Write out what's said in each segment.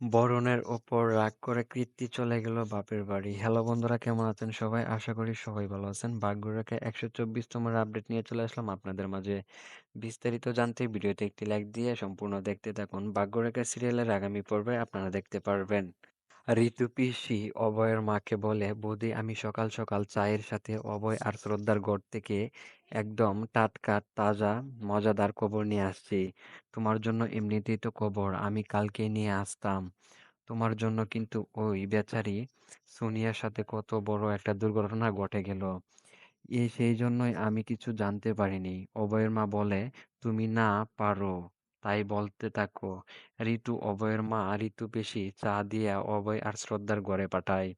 বরণের ওপর রাগ করে কৃতি চলে গেল বাপের বাড়ি। হ্যালো বন্ধুরা, কেমন আছেন সবাই? আশা করি সবাই ভালো আছেন। বাঘগুড়াকে একশো চব্বিশ তম আপডেট নিয়ে চলে আসলাম আপনাদের মাঝে। বিস্তারিত জানতে ভিডিওতে একটি লাইক দিয়ে সম্পূর্ণ দেখতে থাকুন। ভাগ্যরেখা সিরিয়ালের আগামী পর্বে আপনারা দেখতে পারবেন। ঋতু অভয়ের মাকে বলে, বৌদি আমি সকাল সকাল চায়ের সাথে অভয় আর শ্রদ্ধার ঘর থেকে একদম টাটকা তাজা মজাদার খবর নিয়ে আসছি। তোমার জন্য এমনিতেই তো খবর আমি কালকে নিয়ে আসতাম। তোমার জন্য কিন্তু ওই বেচারি সোনিয়ার সাথে কত বড় একটা দুর্ঘটনা ঘটে গেল। এ সেই জন্যই আমি কিছু জানতে পারিনি। অভয়ের মা বলে, তুমি না পারো তাই বলতে থাকো। ঋতু অভয়ের মা ঋতু পেশি চা দিয়ে অভয় আর শ্রদ্ধার ঘরে পাঠায়।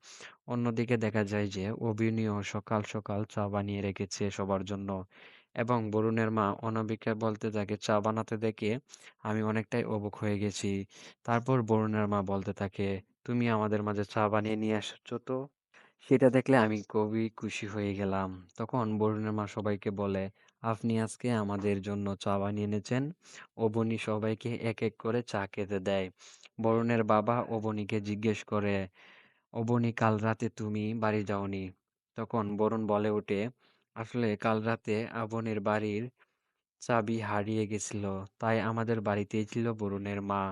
অন্যদিকে দেখা যায় যে অভিনীও সকাল সকাল চা বানিয়ে রেখেছে সবার জন্য এবং বরুণের মা অনামিকা বলতে থাকে চা বানাতে দেখে আমি অনেকটাই অবাক হয়ে গেছি। তারপর বরুণের মা বলতে থাকে, তুমি আমাদের মাঝে চা বানিয়ে নিয়ে আসছো তো? সেটা দেখলে আমি খুবই খুশি হয়ে গেলাম। তখন বরুণের মা সবাইকে বলে, আপনি আজকে আমাদের জন্য চা বানিয়ে এনেছেন। অবনী সবাইকে এক এক করে চা খেতে দেয়। বরুণের বাবা অবনীকে জিজ্ঞেস করে, অবনী কাল রাতে তুমি বাড়ি যাওনি? তখন বরুণ বলে ওঠে, আসলে কাল রাতে আবনের বাড়ির চাবি হারিয়ে গেছিল তাই আমাদের বাড়িতেই ছিল বরুণের মা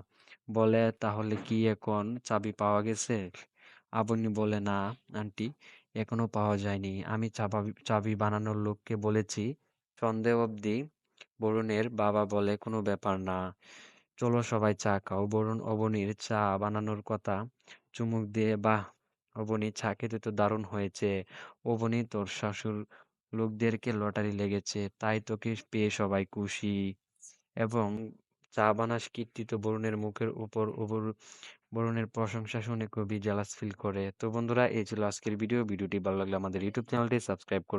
বলে তাহলে কি এখন চাবি পাওয়া গেছে আবনি বলে, না, আন্টি, এখনও পাওয়া যায়নি। আমি চাবি চাবি বানানোর লোককে বলেছি সন্ধে অবধি বরুণের বাবা বলে, কোনো ব্যাপার না। চলো সবাই চা খাও। বরুণ অবনীর চা বানানোর কথা চুমুক দিয়ে, বাহ, অবনী, চা খেতে তো দারুণ হয়েছে। অবনী, তোর শাশুর লোকদেরকে লটারি লেগেছে। তাই তোকে পেয়ে সবাই খুশি। এবং চা বানাস, কীর্তিত বরুণের মুখের উপর উপর বরুণের প্রশংসা শুনে কবি জেলাস ফিল করে। তো বন্ধুরা, এই ছিল আজকের ভিডিও ভিডিওটি ভালো লাগলে আমাদের ইউটিউব চ্যানেলটি সাবস্ক্রাইব করুন